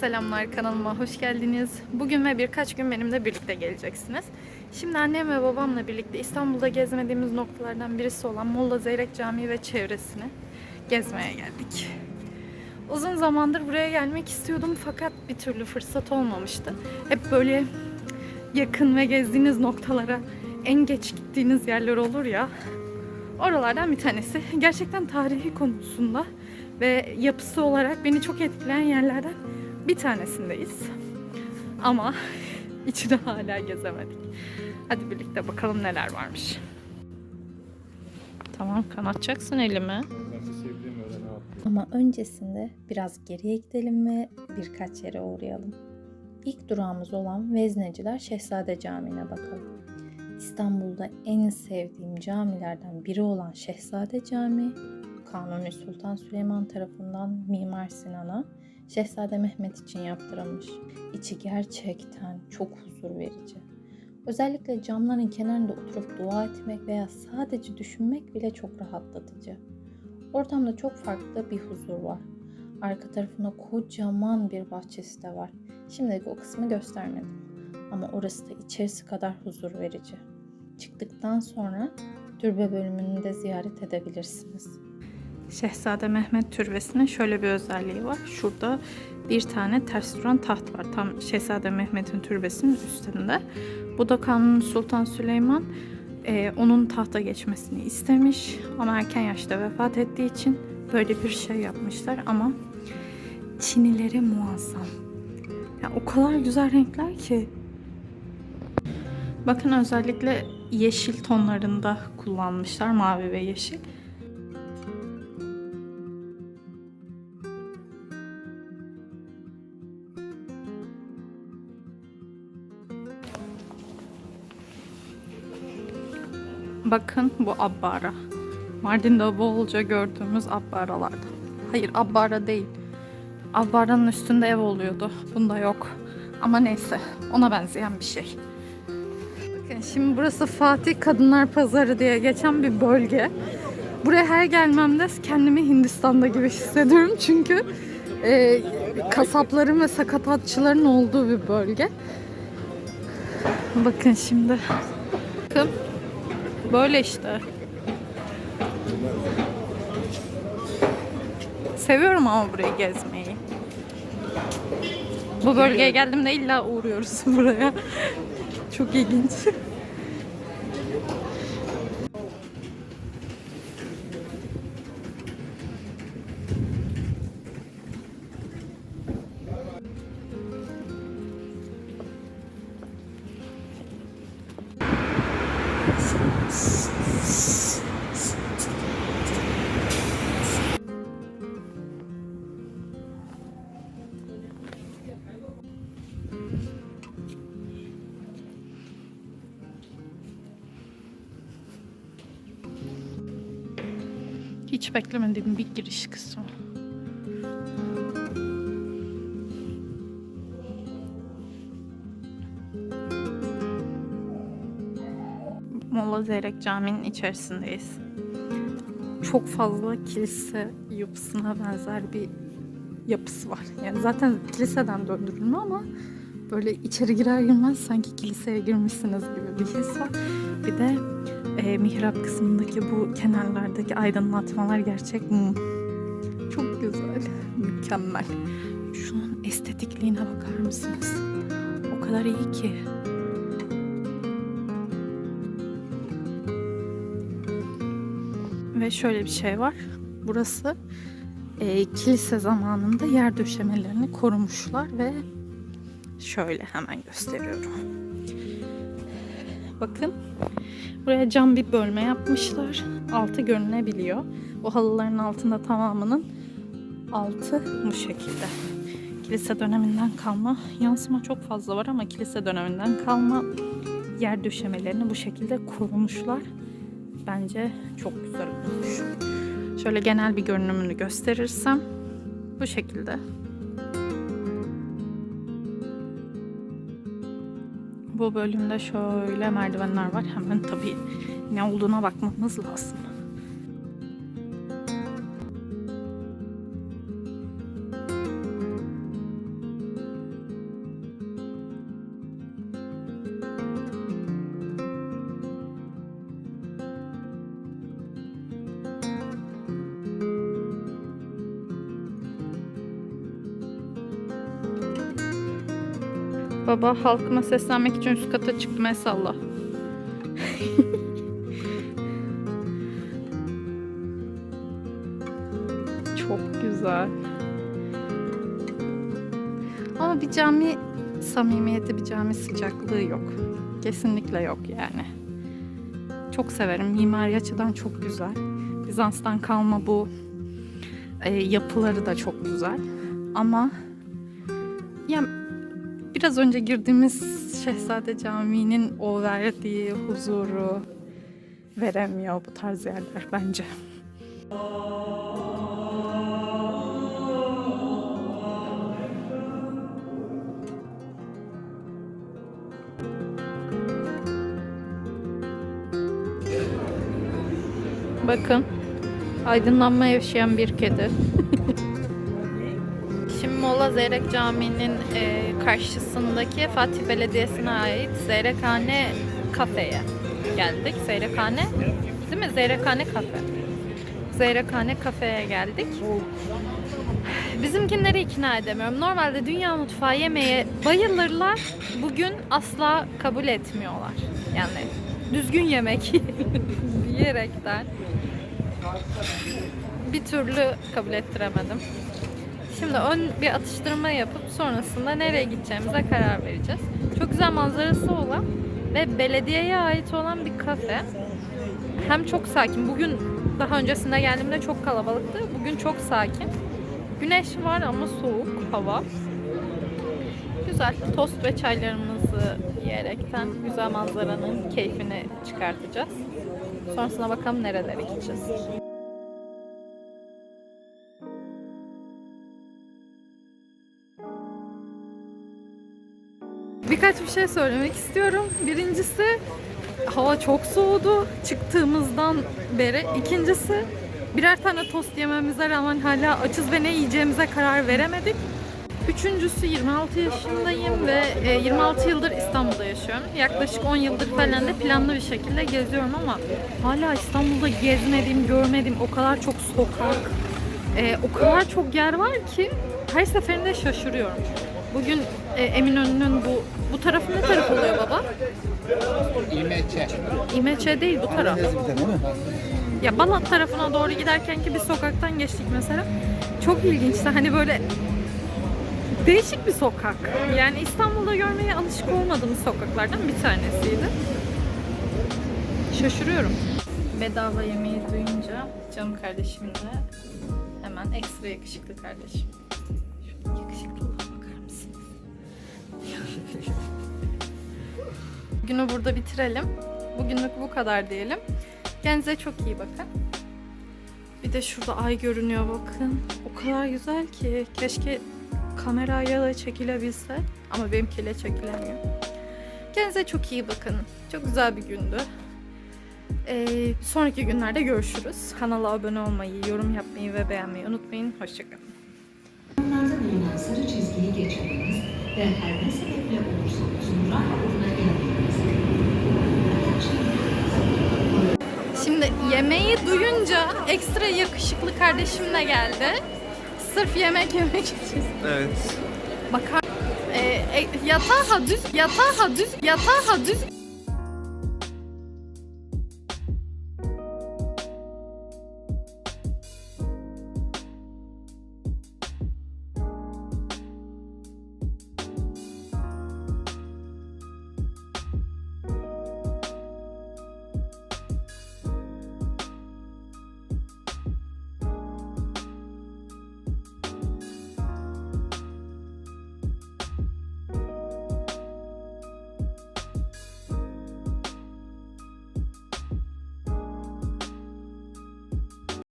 Selamlar kanalıma hoş geldiniz. Bugün ve birkaç gün benimle birlikte geleceksiniz. Şimdi annem ve babamla birlikte İstanbul'da gezmediğimiz noktalardan birisi olan Molla Zeyrek Camii ve çevresini gezmeye geldik. Uzun zamandır buraya gelmek istiyordum fakat bir türlü fırsat olmamıştı. Hep böyle yakın ve gezdiğiniz noktalara en geç gittiğiniz yerler olur ya. Oralardan bir tanesi. Gerçekten tarihi konusunda ve yapısı olarak beni çok etkileyen yerlerden bir tanesindeyiz. Ama içini hala gezemedik. Hadi birlikte bakalım neler varmış. Tamam kanatacaksın elimi. Ama öncesinde biraz geriye gidelim ve birkaç yere uğrayalım. İlk durağımız olan Vezneciler Şehzade Camii'ne bakalım. İstanbul'da en sevdiğim camilerden biri olan Şehzade Camii, Kanuni Sultan Süleyman tarafından Mimar Sinan'a Şehzade Mehmet için yaptırılmış. İçi gerçekten çok huzur verici. Özellikle camların kenarında oturup dua etmek veya sadece düşünmek bile çok rahatlatıcı. Ortamda çok farklı bir huzur var. Arka tarafında kocaman bir bahçesi de var. Şimdilik o kısmı göstermedim. Ama orası da içerisi kadar huzur verici. Çıktıktan sonra türbe bölümünü de ziyaret edebilirsiniz. Şehzade Mehmet Türbesi'nin şöyle bir özelliği var. Şurada bir tane ters duran taht var. Tam Şehzade Mehmet'in türbesinin üstünde. Bu da Kanuni Sultan Süleyman e, onun tahta geçmesini istemiş. Ama erken yaşta vefat ettiği için böyle bir şey yapmışlar. Ama çinileri muazzam. Ya o kadar güzel renkler ki. Bakın özellikle yeşil tonlarında kullanmışlar. Mavi ve yeşil. Bakın bu abbara. Mardin'de bolca gördüğümüz abbaralardan. Hayır abbara değil. Abbaranın üstünde ev oluyordu. Bunda yok. Ama neyse ona benzeyen bir şey. Bakın şimdi burası Fatih Kadınlar Pazarı diye geçen bir bölge. Buraya her gelmemde kendimi Hindistan'da gibi hissediyorum çünkü e, kasapların ve sakatatçıların olduğu bir bölge. Bakın şimdi. Bakın Böyle işte. Seviyorum ama burayı gezmeyi. Bu bölgeye geldiğimde illa uğruyoruz buraya. Çok ilginç. Hiç beklemediğim bir giriş kısmı. Molla Zeyrek Camii'nin içerisindeyiz. Çok fazla kilise yapısına benzer bir yapısı var. Yani zaten kiliseden döndürülme ama böyle içeri girer girmez sanki kiliseye girmişsiniz gibi bir his var. Bir de e, mihrap kısmındaki bu kenarlardaki aydınlatmalar gerçek mum. Çok güzel, mükemmel. Şunun estetikliğine bakar mısınız? O kadar iyi ki. Ve şöyle bir şey var. Burası e, kilise zamanında yer döşemelerini korumuşlar ve şöyle hemen gösteriyorum. Bakın buraya cam bir bölme yapmışlar. Altı görünebiliyor. O halıların altında tamamının altı bu şekilde. Kilise döneminden kalma. Yansıma çok fazla var ama kilise döneminden kalma yer döşemelerini bu şekilde korumuşlar. Bence çok güzel olmuş. Şöyle genel bir görünümünü gösterirsem bu şekilde. Bu bölümde şöyle merdivenler var. Hemen tabii ne olduğuna bakmamız lazım. Baba halkıma seslenmek için üst kata çıktı mesalla. Çok güzel. Ama bir cami samimiyeti, bir cami sıcaklığı yok. Kesinlikle yok yani. Çok severim. Mimari açıdan çok güzel. Bizans'tan kalma bu e, yapıları da çok güzel. Ama ya biraz önce girdiğimiz Şehzade Camii'nin o verdiği huzuru veremiyor bu tarz yerler bence. Bakın. Aydınlanma yaşayan bir kedi. Molla Zeyrek Camii'nin e, karşısındaki Fatih Belediyesi'ne ait Zeyrekhane kafeye geldik. Zeyrekhane değil mi? Zeyrekhane kafe. Zeyrekhane kafeye geldik. Bizimkinleri ikna edemiyorum. Normalde dünya mutfağı yemeye bayılırlar. Bugün asla kabul etmiyorlar. Yani düzgün yemek diyerekten bir türlü kabul ettiremedim. Şimdi ön bir atıştırma yapıp sonrasında nereye gideceğimize karar vereceğiz. Çok güzel manzarası olan ve belediyeye ait olan bir kafe. Hem çok sakin. Bugün daha öncesinde geldiğimde çok kalabalıktı. Bugün çok sakin. Güneş var ama soğuk hava. Güzel. Tost ve çaylarımızı yiyerekten güzel manzaranın keyfini çıkartacağız. Sonrasına bakalım nerelere gideceğiz. Birkaç bir şey söylemek istiyorum. Birincisi hava çok soğudu çıktığımızdan beri. İkincisi birer tane tost yememize rağmen hala açız ve ne yiyeceğimize karar veremedik. Üçüncüsü 26 yaşındayım ve e, 26 yıldır İstanbul'da yaşıyorum. Yaklaşık 10 yıldır falan da planlı bir şekilde geziyorum ama hala İstanbul'da gezmediğim, görmediğim o kadar çok sokak, e, o kadar çok yer var ki her seferinde şaşırıyorum. Bugün e, Eminönü'nün bu bu tarafı ne taraf oluyor baba? İmeçe. İmeçe değil bu taraf. Ya Balat tarafına doğru giderken ki bir sokaktan geçtik mesela. Çok ilginçti. Hani böyle değişik bir sokak. Yani İstanbul'da görmeye alışık olmadığımız sokaklardan bir tanesiydi. Şaşırıyorum. Bedava yemeği duyunca canım kardeşimle hemen ekstra yakışıklı kardeşim. Günü burada bitirelim. Bugünlük bu kadar diyelim. Kendinize çok iyi bakın. Bir de şurada ay görünüyor bakın. O kadar güzel ki. Keşke kamerayla da çekilebilse. Ama benimkiyle çekilemiyor. Kendinize çok iyi bakın. Çok güzel bir gündü. Ee, sonraki günlerde görüşürüz. Kanala abone olmayı, yorum yapmayı ve beğenmeyi unutmayın. Hoşçakalın. Sarı çizgiyi geçirmeniz ve her ne sebeple olursa olsun rahatlıkla inebilmeniz. Şimdi yemeği duyunca ekstra yakışıklı kardeşim de geldi. Sırf yemek yemek için. Evet. Bakar. Ee, e, yatağa düz, yatağa düz, yatağa düz